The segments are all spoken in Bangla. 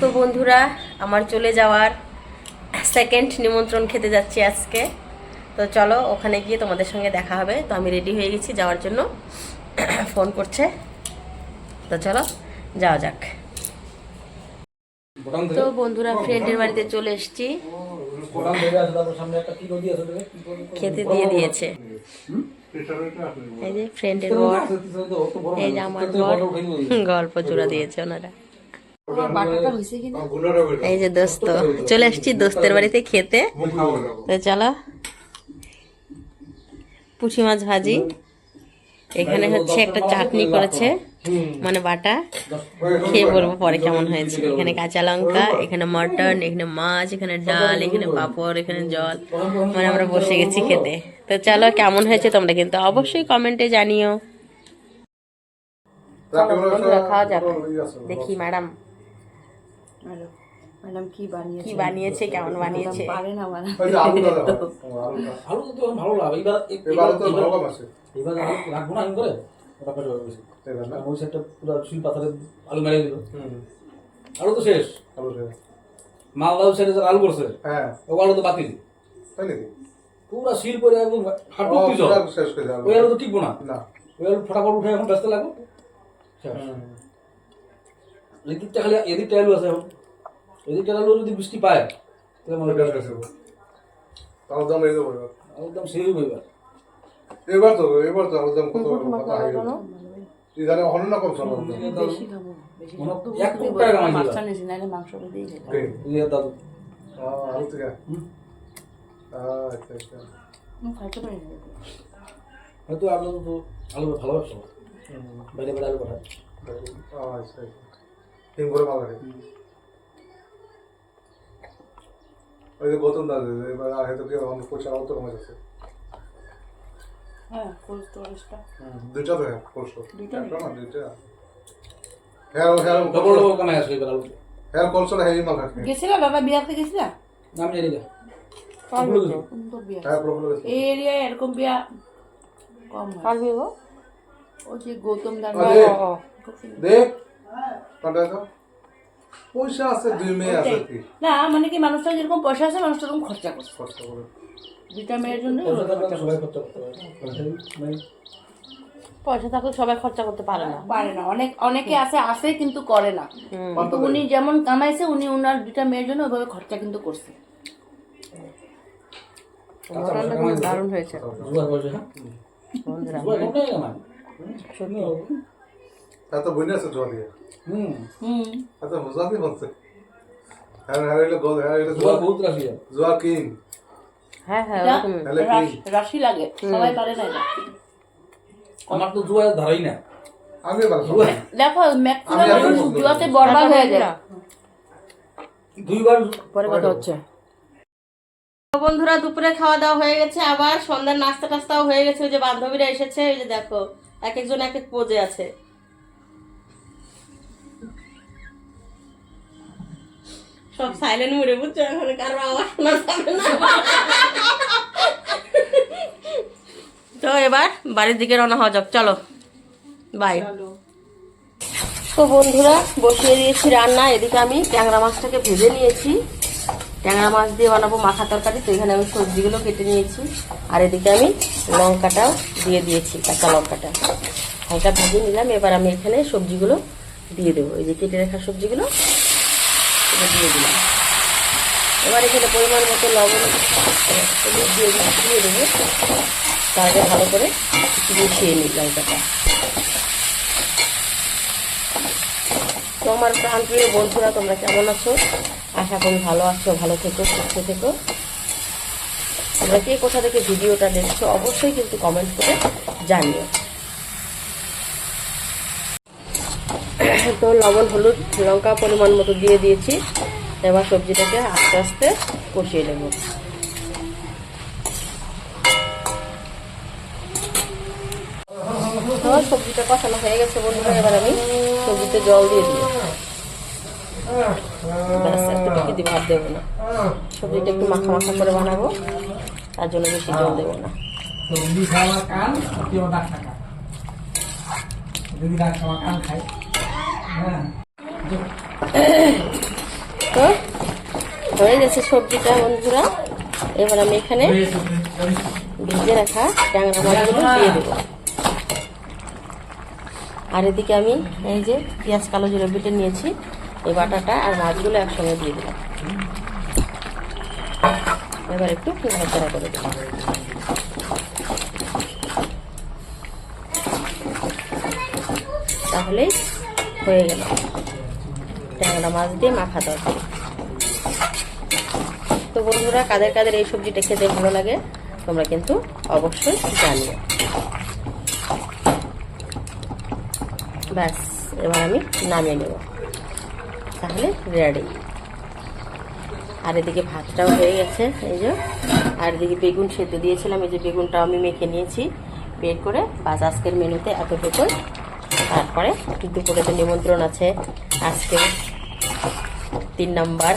তো বন্ধুরা আমার চলে যাওয়ার সেকেন্ড নিমন্ত্রণ খেতে যাচ্ছি আজকে। তো চলো ওখানে গিয়ে তোমাদের সঙ্গে দেখা হবে। তো আমি রেডি হয়ে গেছি যাওয়ার জন্য ফোন করছে। তো চলো যাওয়া যাক। তো বন্ধুরা ফ্রেন্ডের বাড়িতে চলে এসেছি। খেতে দিয়ে দিয়েছে। এই যে ফ্রেন্ডের বর এই যে আমার বর গল্প জোড়া দিয়েছে ওনারা। এই যে দোস্ত চলে আসছি দোস্তের বাড়িতে খেতে। তো চলো। পুঁটি মাছ ভাজি। এখানে হচ্ছে একটা চাটনি করেছে। মানে বাটা। খেয়ে বলব পরে কেমন হয়েছে। এখানে কাঁচা লঙ্কা এখানে মটন এখানে মাছ এখানে ডাল এখানে পাপড় এখানে জল। মানে আমরা বসে গেছি খেতে। তো চলো কেমন হয়েছে তোমরা কিন্তু অবশ্যই কমেন্টে জানিও। খাওয়া যাক। দেখি ম্যাডাম। ম্যাডাম কি বানিয়েছে কি বানিয়েছে কেমন বানিয়েছে? পারে না বানাতে আলু তো তোমার ভালো লাগে এবার এবারে তো ভালো কাম আছে। এবার আলু রাখব না আমি করে? ওটা পেটে হবে বেশি ওই সাইডটা পুরো শিল পাথরে আলু মেরে দিল। আলু তো শেষ। ভালো রে মালদা সাইডে আলু করছে হ্যাঁ। ও আলু তো বাতিল। তাই নাকি? পুরো শিল করে একদম হাঁটু পিছল শেষ যাবে। ওই আলু তো টিকবো না। না। ওই আলু ফটাফট উঠে এখন ব্যস্ত লাগো শেষ। এদিকটা খালি এদিকটা আলু আছে এখন। এদিকটা আলু যদি বৃষ্টি পায় তাহলে মনে হয় হবে তাও দাম এই দেবো এবার। একদম সেই হইবে এবার। এবার তো এবার তো একদম কত কথা হয়ে গেল ইদারে না কম চলো বেশি খাব বেশি এক কোটি টাকা কামাই মাছটা নিয়েছি নাহলে মাংস দিয়েই খেতাম। ইয়ে দাদু। আলু থেকে? হুম। আচ্ছা আচ্ছা। আমি খাইতে পারি না। হয়তো আলু তো আলু ভালো ব্যবসা বাইরে বাইরে আলু পাঠায় আচ্ছা আচ্ছা। তিন করে ভালো লাগে ওই যে গৌতম দা এবার আর হয়তো কি অন্য পয়সা অত কমে যাচ্ছে হ্যাঁ স্টোরেজটা তো হ্যাঁ পরশু দুইটা একটা না দুইটা। হ্যাঁ হ্যাঁ ডবল ডবল কামাই আসবে এবার আলু হ্যাঁ কলসো না হ্যাঁ মাল খাচ্ছে গেছিলা দাদা বিয়াতে গেছিলা? নাম জানি না। হ্যাঁ এই এরিয়ায় এরকম বিয়া কম হয় ওই যে গৌতম সুন্দর। দেখ পয়সা আছে দুই মেয়ে আছে কি? না মানে কি মানুষটা যেরকম পয়সা আছে মানুষটা এরকম খরচা করছে। করে। দুইটা মেয়ের জন্য পয়সা থাকলে সবাই খরচা করতে পারে। পয়সা থাকলে সবাই খরচা করতে পারে না। পারে না। অনেক অনেকে আছে আছে কিন্তু করে না। কিন্তু উনি যেমন কামাইছে উনি ওনার দুইটা মেয়ের জন্য ওইভাবে খরচা কিন্তু করছে। দারুণ হয়েছে। হ্যাঁ? বন্ধুরা এত বইনে আছে জোয়া দিয়ে হুম। হুম। এত বলছে। হ্যাঁ হ্যাঁ গোল হ্যাঁ জোয়া বহুত রাশি আছে জোয়া কিং। হ্যাঁ হ্যাঁ রাশ- লাগে সবাই পারে না এটা। আমার তো ধারাই না। আমি দেখো ম্যাক্সিমাম। জুয়াতে বরবাদ হয়ে যায়। দুইবার পরে কথা হচ্ছে। বন্ধুরা দুপুরে খাওয়া দাওয়া হয়ে গেছে। আবার সন্ধ্যার নাস্তা টাস্তাও হয়ে গেছে। ওই যে বান্ধবীরা এসেছে এই যে দেখো এক একজন এক এক পোজে আছে। সব সাইলেন্ট মুড়ে বুঝছ? এখন কারও আওয়াজ শোনা যাবে না। তো এবার বাড়ির দিকে রওনা হওয়া যাক চলো। বাই তো বন্ধুরা বসিয়ে দিয়েছি রান্না এদিকে আমি ট্যাংরা মাছটাকে ভেজে নিয়েছি। ট্যাংরা মাছ দিয়ে বানাবো মাখা তরকারি তো এখানে আমি সবজিগুলো কেটে নিয়েছি। আর এদিকে আমি লঙ্কাটাও দিয়ে দিয়েছি কাঁচা লঙ্কাটা। হালকা ভেজে নিলাম এবার আমি এখানে সবজিগুলো দিয়ে দেবো। এই যে কেটে রাখা সবজিগুলো এটা দিয়ে দিলাম। এবার এখানে পরিমাণ মতো লবণ দিয়ে দিয়ে দেবো। আগে ভালো করে মিশিয়ে নিই লঙ্কাটা। তো আমার প্রাণ প্রিয় বন্ধুরা, তোমরা কেমন আছো? আশা করি ভালো আছো, ভালো থেকো, সুস্থ থেকো। তোমরা কে কোথা থেকে ভিডিওটা দেখছ, অবশ্যই কিন্তু কমেন্ট করে জানিও। তো লবণ, হলুদ, লঙ্কা পরিমাণ মতো দিয়ে দিয়েছি। এবার সবজিটাকে আস্তে আস্তে কষিয়ে নেব। তো সবজিটা কষানো হয়ে গেছে বন্ধুরা, এবার আমি সবজিতে জল দিয়ে দিই ভাত দেবো না। সবজিটা একটু মাখা মাখা করে বানাবো, তার জন্য বেশি জল দেবো না। যদি ডাক খাওয়া কান খায় তো হয়ে। গেছে সবজিটা বন্ধুরা। এবার আমি এখানে ভেজে রাখা ট্যাংরা মাছগুলো দিয়ে দেবো। আর এদিকে আমি এই যে পেঁয়াজ কালো জিরে বেটে নিয়েছি। এই বাটাটা আর মাছগুলো একসঙ্গে দিয়ে দিলাম। এবার একটু নাড়াচাড়া করে দেবো তাহলেই হয়ে গেল। ট্যাংরা মাছ দিয়ে মাখা তরকারি। তো বন্ধুরা, কাদের কাদের এই সবজিটা খেতে ভালো লাগে, তোমরা কিন্তু অবশ্যই জানিও। ব্যাস, এবার আমি নামিয়ে নেব। তাহলে রেডি আর এদিকে ভাতটাও হয়ে গেছে, এই যে। আর এদিকে বেগুন সেদ্ধ দিয়েছিলাম, এই যে বেগুনটাও আমি মেখে নিয়েছি। বের করে বাস আজকের মেনুতে এতটুকু তারপরে একটু দুপুরে তো নিমন্ত্রণ আছে। আজকে তিন নাম্বার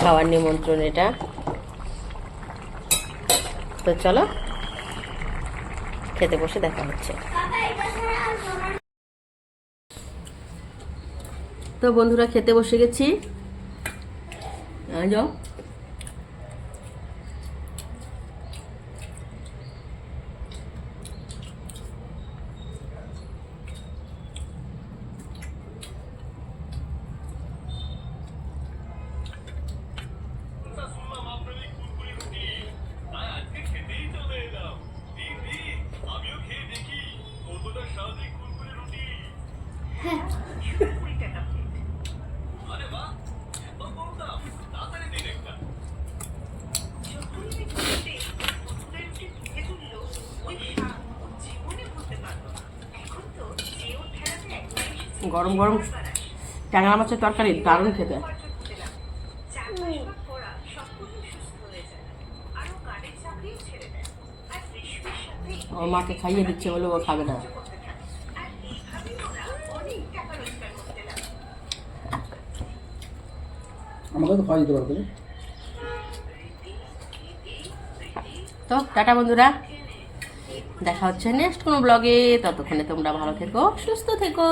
খাওয়ার নিমন্ত্রণ এটা। তো চলো, খেতে বসে দেখা হচ্ছে। তো বন্ধুরা, খেতে বসে গেছি। যাও। গরম গরম ট্যাংরা মাছের তরকারি দারুণ খেতে। ওর মাকে খাইয়ে দিচ্ছে বলে ও খাবে না। আমাকে তো খাওয়া দিতে পারবে। তো টাটা বন্ধুরা। দেখা হচ্ছে নেক্সট কোনো ব্লগে ততক্ষণে তোমরা ভালো থেকো সুস্থ থেকো।